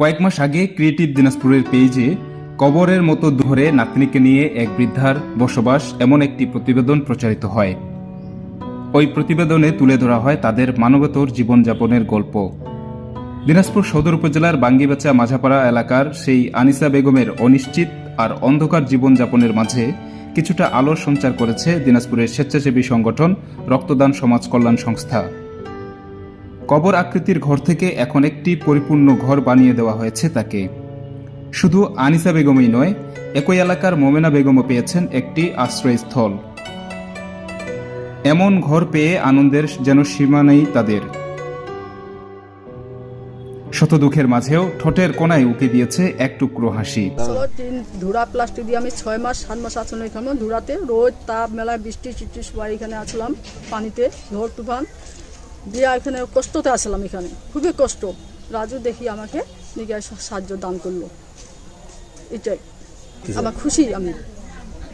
কয়েক মাস আগে ক্রিয়েটিভ দিনাজপুরের পেজে কবরের মতো ধরে নাতনিকে নিয়ে এক বৃদ্ধার বসবাস এমন একটি প্রতিবেদন প্রচারিত হয়। ওই প্রতিবেদনে তুলে ধরা হয় তাদের মানবতর জীবনযাপনের গল্প। দিনাজপুর সদর উপজেলার বাঙ্গিবাচা মাঝাপাড়া এলাকার সেই আনিসা বেগমের অনিশ্চিত আর অন্ধকার জীবনযাপনের মাঝে কিছুটা আলোর সঞ্চার করেছে দিনাজপুরের স্বেচ্ছাসেবী সংগঠন রক্তদান সমাজ কল্যাণ সংস্থা। কবর আকৃতির ঘর থেকে এখন একটি পরিপূর্ণ ঘর বানিয়ে দেওয়া হয়েছে তাকে। শুধু আনিসা বেগমই নয়, একই এলাকার মোমেনা বেগমও পেয়েছেন একটি আশ্রয়স্থল। এমন ঘর পেয়ে আনন্দের যেন সীমা নেই তাদের। শত দুঃখের মাঝেও ঠোঁটের কোনায় উকে দিয়েছে এক টুকরো হাসি। ধুরা প্লাস্টিক দিয়ে আমি ছয় মাস, সাত মাস আসলাম এখানে ধুরাতে রোদ তাপ, মেলায় বৃষ্টি চিষ্টি সবাই এখানে আসলাম পানিতে, ঝড়, তুফান। দিয়ে এখানে কষ্টতে আসলাম এখানে। খুবই কষ্ট। রাজু দেখি আমাকে নিকে সাহায্য দান করল। এটাই। আমার খুশি আমি।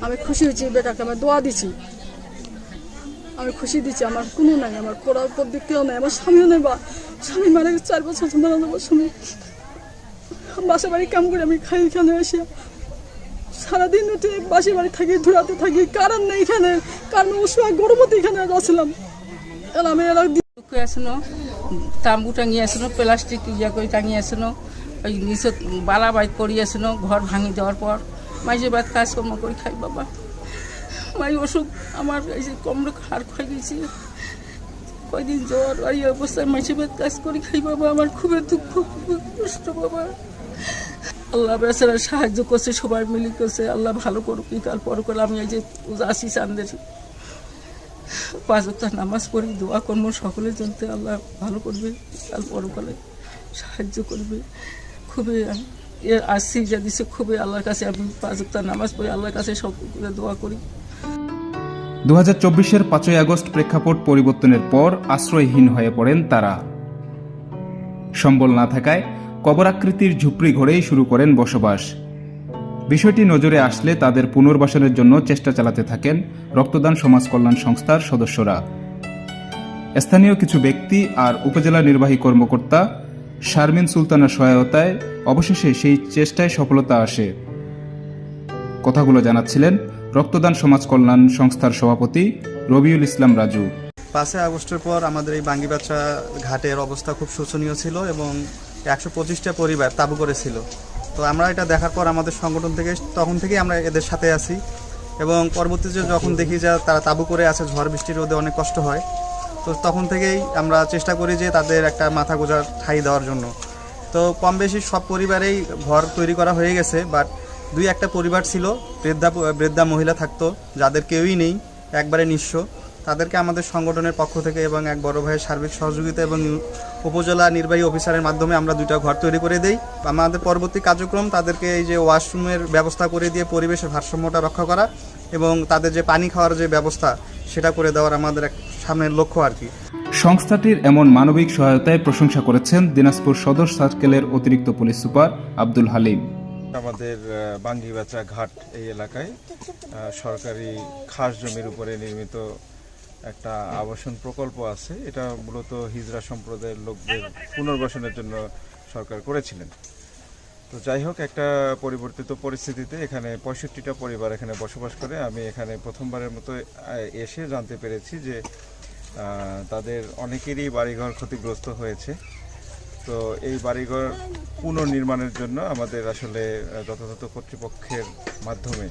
আমি খুশি হয়েছি বেটাকে আমি দোয়া দিছি। আমি খুশি দিচ্ছি আমার কোনো নাই আমার করার দিক কেউ নাই আমার স্বামীও নেই বা স্বামী মারা গেছে চার বছর মারা যাব স্বামী। বাসা বাড়ি কাম করে আমি খাই এখানে এসে? সারাদিন উঠে বাসি বাড়ি থাকি ধুলাতে থাকি কারণ নেই এখানে। কারণ অসুখ গর্ভবতী এখানে আসলাম। এলা আমি এলা দুঃখ আসনো, তাম্বু টাঙিয়ে আসনো, প্লাস্টিক ইয়া করে টাঙিয়ে আসনো, ওই নিচে বালা বাইক করি আসনো, ঘর ভাঙি দেওয়ার পর। মাঝে বাদ কাজকর্ম করে খাই বাবা। মাই অসুখ, আমার এই যে কমরে হার খাই গেছি। কয়দিন জ্বর, এই অবস্থায় মাঝে বাদ কাজ করি খাই বাবা, আমার খুবই দুঃখ, খুবই কষ্ট বাবা। আল্লাহ বেচারা সাহায্য করছে, সবাই মিলি করছে, আল্লাহ ভালো করুক তারপর করে আমি এই যে আসি চান্দের পাঁচ ওয়াক্ত নামাজ পড়ি দোয়া কর্ম সকলের জন্য আল্লাহ ভালো করবে কাল পরকালে সাহায্য করবে। খুবই এর আসছি যা দিছে খুবই আল্লাহর কাছে আমি পাঁচ ওয়াক্ত নামাজ পড়ি আল্লাহর কাছে সকলে দোয়া করি। দু হাজার চব্বিশের পাঁচই আগস্ট প্রেক্ষাপট পরিবর্তনের পর আশ্রয়হীন হয়ে পড়েন তারা। সম্বল না থাকায় কবরাকৃতির ঝুপড়ি ঘরেই শুরু করেন বসবাস। বিষয়টি নজরে আসলে তাদের পুনর্বাসনের জন্য চেষ্টা চালাতে থাকেন রক্তদান সমাজ কল্যাণ সংস্থার সদস্যরা। স্থানীয় কিছু ব্যক্তি আর উপজেলা নির্বাহী কর্মকর্তা শারমিন সুলতানার সহায়তায় অবশেষে সেই চেষ্টায় সফলতা আসে। কথাগুলো জানাচ্ছিলেন রক্তদান সমাজ কল্যাণ সংস্থার সভাপতি রবিউল ইসলাম রাজু। পাঁচই আগস্টের পর আমাদের এই বাঙ্গিবাচ্চা ঘাটের অবস্থা খুব শোচনীয় ছিল এবং একশো পঁচিশটা পরিবার তাবু করেছিল। তো আমরা এটা দেখার পর আমাদের সংগঠন থেকে, তখন থেকেই আমরা এদের সাথে আছি। এবং পরবর্তীতে যখন দেখি যে তারা তাবু করে আছে, ঝড় বৃষ্টির রোদে অনেক কষ্ট হয়, তো তখন থেকেই আমরা চেষ্টা করি যে তাদের একটা মাথা গোজার ঠাই দেওয়ার জন্য। তো কম বেশি সব পরিবারেই ঘর তৈরি করা হয়ে গেছে বাট দুই একটা পরিবার ছিল, বৃদ্ধা বৃদ্ধা মহিলা থাকতো, যাদের কেউই নেই, একবারে নিঃস্ব। তাদেরকে আমাদের সংগঠনের পক্ষ থেকে এবং এক বড় ভাইয়ের সার্বিক সহযোগিতা এবং উপজেলা নির্বাহী অফিসারের মাধ্যমে আমরা দুইটা ঘর তৈরি করে দেই। আমাদের পরবর্তী কার্যক্রম তাদেরকে এই যে ওয়াশরুমের ব্যবস্থা করে দিয়ে পরিবেশের ভারসাম্যটা রক্ষা করা এবং তাদের যে পানি খাওয়ার যে ব্যবস্থা সেটা করে দেওয়ার আমাদের এক সামনের লক্ষ্য আর কি। সংস্থাটির এমন মানবিক সহায়তায় প্রশংসা করেছেন দিনাজপুর সদর সার্কেলের অতিরিক্ত পুলিশ সুপার আব্দুল হালিম। আমাদের বাঙ্গিবাচা ঘাট এই এলাকায় সরকারি খাস জমির উপরে নির্মিত একটা আবাসন প্রকল্প আছে। এটা মূলত হিজরা সম্প্রদায়ের লোকদের পুনর্বাসনের জন্য সরকার করেছিলেন। তো যাই হোক, একটা পরিবর্তিত পরিস্থিতিতে এখানে পঁয়ষট্টিটা পরিবার এখানে বসবাস করে। আমি এখানে প্রথমবারের মতো এসে জানতে পেরেছি যে তাদের অনেকেরই বাড়িঘর ক্ষতিগ্রস্ত হয়েছে। তো এই বাড়িঘর পুনর্নির্মাণের জন্য আমাদের আসলে যথাযথ কর্তৃপক্ষের মাধ্যমে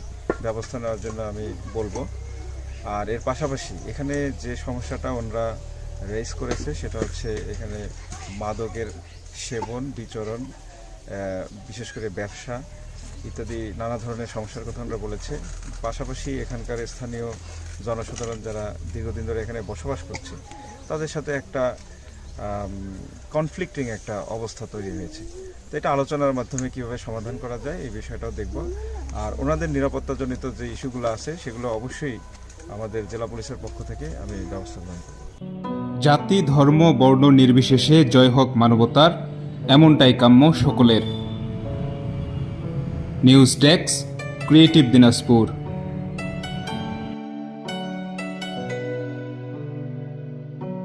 ব্যবস্থা নেওয়ার জন্য আমি বলব। আর এর পাশাপাশি এখানে যে সমস্যাটা ওনারা রেজ করেছে সেটা হচ্ছে এখানে মাদকের সেবন, বিচরণ বিশেষ করে ব্যবসা ইত্যাদি নানা ধরনের সমস্যার কথা আমরা বলেছে। পাশাপাশি এখানকার স্থানীয় জনসাধারণ যারা দীর্ঘদিন ধরে এখানে বসবাস করছে, তাদের সাথে একটা কনফ্লিক্টিং একটা অবস্থা তৈরি হয়েছে। তো এটা আলোচনার মাধ্যমে কীভাবে সমাধান করা যায় এই বিষয়টাও দেখব। আর ওনাদের নিরাপত্তাজনিত যে ইস্যুগুলো আছে সেগুলো অবশ্যই আমাদের জেলা পুলিশের পক্ষ থেকে আমি ব্যবস্থা গ্রহণ করব। জাতি, ধর্ম, বর্ণ নির্বিশেষে জয় হোক মানবতার, এমনটাই কাম্য সকলের। News desk, creative Dinajpur.